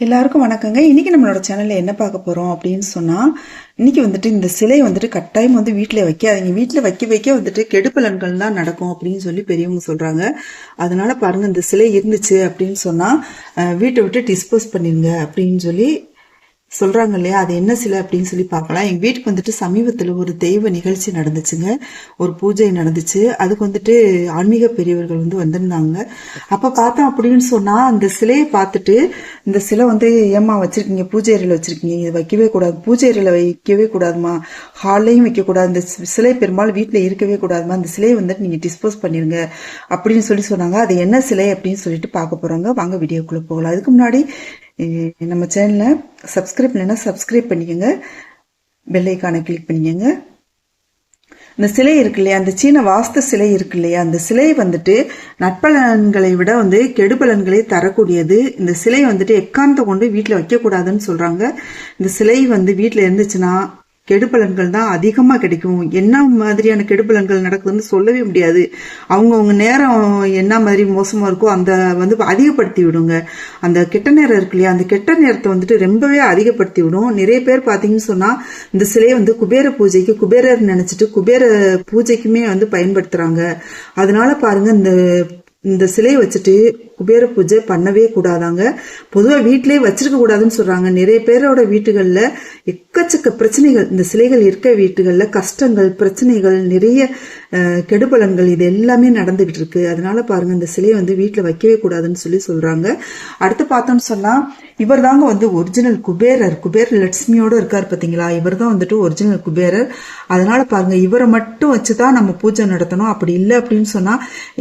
எல்லாருக்கும் வணக்கங்க. இன்றைக்கி நம்மளோட சேனலில் என்ன பார்க்க போகிறோம் அப்படின்னு சொன்னால் இன்னைக்கு வந்துட்டு இந்த சிலை வந்துட்டு கட்டாயம் வந்து வீட்டில் வைக்காதீங்க. வீட்டில் வைக்க வைக்க வந்துட்டு கெடுப்பலன்கள் தான் நடக்கும் அப்படின்னு சொல்லி பெரியவங்க சொல்கிறாங்க அதனால் பாருங்கள் இந்த சிலை இருந்துச்சு அப்படின்னு சொன்னால் வீட்டை விட்டு டிஸ்போஸ் பண்ணிடுங்க அப்படின்னு சொல்லி சொல்கிறாங்க இல்லையா அது என்ன சிலை அப்படின்னு சொல்லி பார்க்கலாம். எங்கள் வீட்டுக்கு வந்துட்டு சமீபத்தில் ஒரு தெய்வ நிகழ்ச்சி நடந்துச்சுங்க. ஒரு பூஜை நடந்துச்சு. அதுக்கு வந்துட்டு ஆன்மீக பெரியவர்கள் வந்து வந்திருந்தாங்க. அப்போ பார்த்தோம் அப்படின்னு சொன்னால் அந்த சிலையை பார்த்துட்டு இந்த சிலை வந்து ஏமா வச்சுருக்கீங்க? பூஜை அறையில் வச்சுருக்கீங்க. இது வைக்கவே கூடாது. பூஜை அறையில் வைக்கவே கூடாதுமா ஹால்லையும் வைக்கக்கூடாது. இந்த சிலை பெரும்பாலும் வீட்டில் இருக்கவே கூடாதுமா அந்த சிலையை வந்துட்டு நீங்கள் டிஸ்போஸ் பண்ணிடுங்க அப்படின்னு சொல்லி சொன்னாங்க. அது என்ன சிலை அப்படின்னு சொல்லிட்டு பார்க்க போகிறாங்க வாங்க வீடியோக்குள்ளே போகலாம். அதுக்கு முன்னாடி நம்ம சேனலை சப்ஸ்கிரைப் இல்லைன்னா சப்ஸ்கிரைப் பண்ணிக்கோங்க. பெல் கிளிக் பண்ணிக்கோங்க. இந்த சிலை இருக்கு இல்லையா? அந்த சீன வாஸ்து சிலை இருக்கு இல்லையா? அந்த சிலை வந்துட்டு நட்பலன்களை விட வந்து கெடுபலன்களை தரக்கூடியது. இந்த சிலை வந்துட்டு எக்காந்த கொண்டு வீட்டில் வைக்கக்கூடாதுன்னு சொல்கிறாங்க இந்த சிலை வந்து வீட்டில் இருந்துச்சுன்னா கெடுபலன்கள் தான் அதிகமாக கிடைக்கும். என்ன மாதிரியான கெடுபலன்கள் நடக்குதுன்னு சொல்லவே முடியாது. அவங்கவுங்க நேரம் என்ன மாதிரி மோசமாக இருக்கோ அந்த வந்து அதிகப்படுத்தி விடுங்க. அந்த கெட்ட நேரம் இருக்கு இல்லையா அந்த கெட்ட நேரத்தை வந்துட்டு ரொம்பவே அதிகப்படுத்தி விடும் நிறைய பேர் பார்த்தீங்கன்னு சொன்னால் இந்த சிலையை வந்து குபேர பூஜைக்கு குபேரர் நினச்சிட்டு குபேர பூஜைக்குமே வந்து பயன்படுத்துகிறாங்க அதனால பாருங்கள் இந்த இந்த சிலையை வச்சுட்டு குபேர பூஜை பண்ணவே கூடாதாங்க. பொதுவாக வீட்டிலே வச்சிருக்க கூடாதுன்னு சொல்கிறாங்க நிறைய பேரோட வீட்டுகளில் எக்கச்சக்க பிரச்சனைகள் இந்த சிலைகள் இருக்க வீட்டுகளில் கஷ்டங்கள் பிரச்சனைகள் நிறைய கெடுபலன்கள் இது எல்லாமே நடந்துகிட்டு இருக்கு. அதனால பாருங்க இந்த சிலையை வந்து வீட்டில் வைக்கவே கூடாதுன்னு சொல்லி சொல்றாங்க. அடுத்து பார்த்தோம்னு சொன்னா இவர் தாங்க வந்து ஒரிஜினல் குபேரர். குபேர் லட்சுமியோட இருக்கார் பார்த்தீங்களா? இவர் தான் வந்துட்டு ஒரிஜினல் குபேரர். அதனால பாருங்க இவரை மட்டும் வச்சுதான் நம்ம பூஜை நடத்தணும். அப்படி இல்லை அப்படின்னு சொன்னா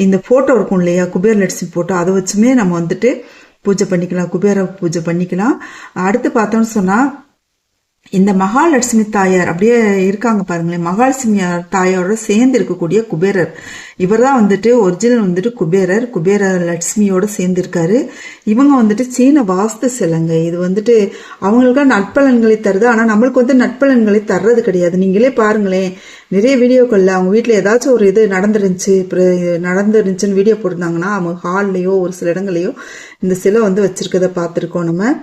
இந்த போட்டோ இருக்கும் இல்லையா? குபேர் லட்சுமி போட்டோ அதை வச்சுமே நம்ம வந்துட்டு பூஜை பண்ணிக்கலாம் குபேர பூஜை பண்ணிக்கலாம். அடுத்து பார்த்தோம்னு சொன்னால் இந்த மகாலட்சுமி தாயார் அப்படியே இருக்காங்க பாருங்களேன். மகாலட்சுமி தாயாரோட சேர்ந்து இருக்கக்கூடிய குபேரர். இவர் தான் வந்துட்டு ஒரிஜினல் வந்துட்டு குபேரர். குபேர லட்சுமியோட சேர்ந்து இருக்காரு. இவங்க வந்துட்டு சீன வாஸ்து சிலைங்க. இது வந்துட்டு அவங்களுக்கு நட்பலன்களை தருது. ஆனா நம்மளுக்கு வந்து நட்பலன்களை தர்றது கிடையாது. நீங்களே பாருங்களேன். நிறைய வீடியோக்கள்ல அவங்க வீட்டில் ஏதாச்சும் ஒரு இது நடந்துருந்துச்சு. நடந்துருந்துச்சுன்னு வீடியோ போட்டிருந்தாங்கன்னா அவங்க ஹால்லையோ ஒரு சில இடங்களையோ இந்த சிலை வந்து வச்சிருக்கதை பார்த்துருக்கோம் நம்ம.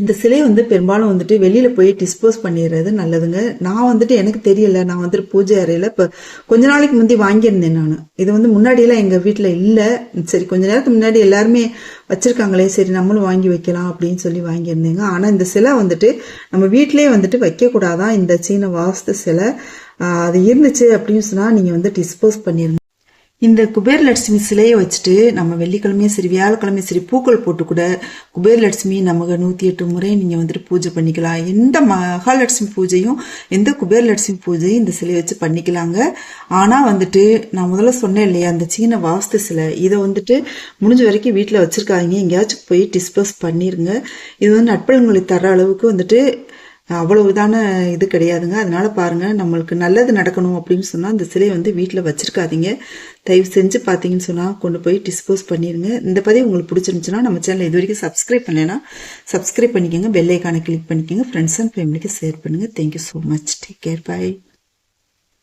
இந்த சிலை வந்து பெரும்பாலும் வந்துட்டு வெளியில போய் டிஸ்போஸ் பண்ணிடுறது நல்லதுங்க. நான் வந்துட்டு எனக்கு தெரியல. நான் வந்துட்டு பூஜை அறையில இப்ப கொஞ்ச நாளைக்கு முந்தி வாங்கியிருந்தேன் நான். இது வந்து முன்னாடியெல்லாம் எங்க வீட்டுல இல்ல. சரி கொஞ்ச நேரத்துக்கு முன்னாடி எல்லாருமே வச்சிருக்காங்களே சரி நம்மளும் வாங்கி வைக்கலாம் அப்படின்னு சொல்லி வாங்கியிருந்தேங்க. ஆனா இந்த சிலை வந்துட்டு நம்ம வீட்டிலேயே வந்துட்டு வைக்க கூடாதான் இந்த சீன வாஸ்து சிலை அது இருந்துச்சு அப்படின்னு சொன்னா நீங்க வந்து டிஸ்போஸ் பண்ணிருங்க. இந்த குபேரலட்சுமி சிலையை வச்சுட்டு நம்ம வெள்ளிக்கிழமையும் சரி வியாழக்கிழமையும் சரி பூக்கள் போட்டு கூட குபேர் லட்சுமி நமக்கு நூற்றி எட்டு முறை நீங்கள் வந்துட்டு பூஜை பண்ணிக்கலாம். எந்த மகாலட்சுமி பூஜையும் எந்த குபேரலட்சுமி பூஜையும் இந்த சிலையை வச்சு பண்ணிக்கலாங்க. ஆனால் வந்துட்டு நான் முதல்ல சொன்னேன் இல்லையா அந்த சீன வாஸ்து சிலை இதை வந்துட்டு முடிஞ்ச வரைக்கும் வீட்டில் வச்சுருக்காங்க எங்கேயாச்சும் போய் டிஸ்போஸ் பண்ணிடுங்க இது வந்து நட்பலன்களை தர அளவுக்கு வந்துட்டு அவ்வளவுதான இது கிடையாதுங்க. அதனால பாருங்க நம்மளுக்கு நல்லது நடக்கணும் அப்படின்னு சொன்னா இந்த சிலையை வந்து வீட்டில் வச்சிருக்காதீங்க. தயவு செஞ்சு பார்த்தீங்கன்னு சொன்னால் கொண்டு போய் டிஸ்போஸ் பண்ணிடுங்க இந்த பதிவு உங்களுக்கு பிடிச்சிருந்துச்சுன்னா நம்ம சேனல் இது வரைக்கும் சப்ஸ்கிரைப் பண்ணலைன்னா சப்ஸ்கிரைப் பண்ணிக்கோங்க. பெல் ஐக்கானை கிளிக் பண்ணிக்கோங்க. ஃப்ரெண்ட்ஸ் அண்ட் ஃபேமிலிக்கு ஷேர் பண்ணுங்க. Thank you so much take care bye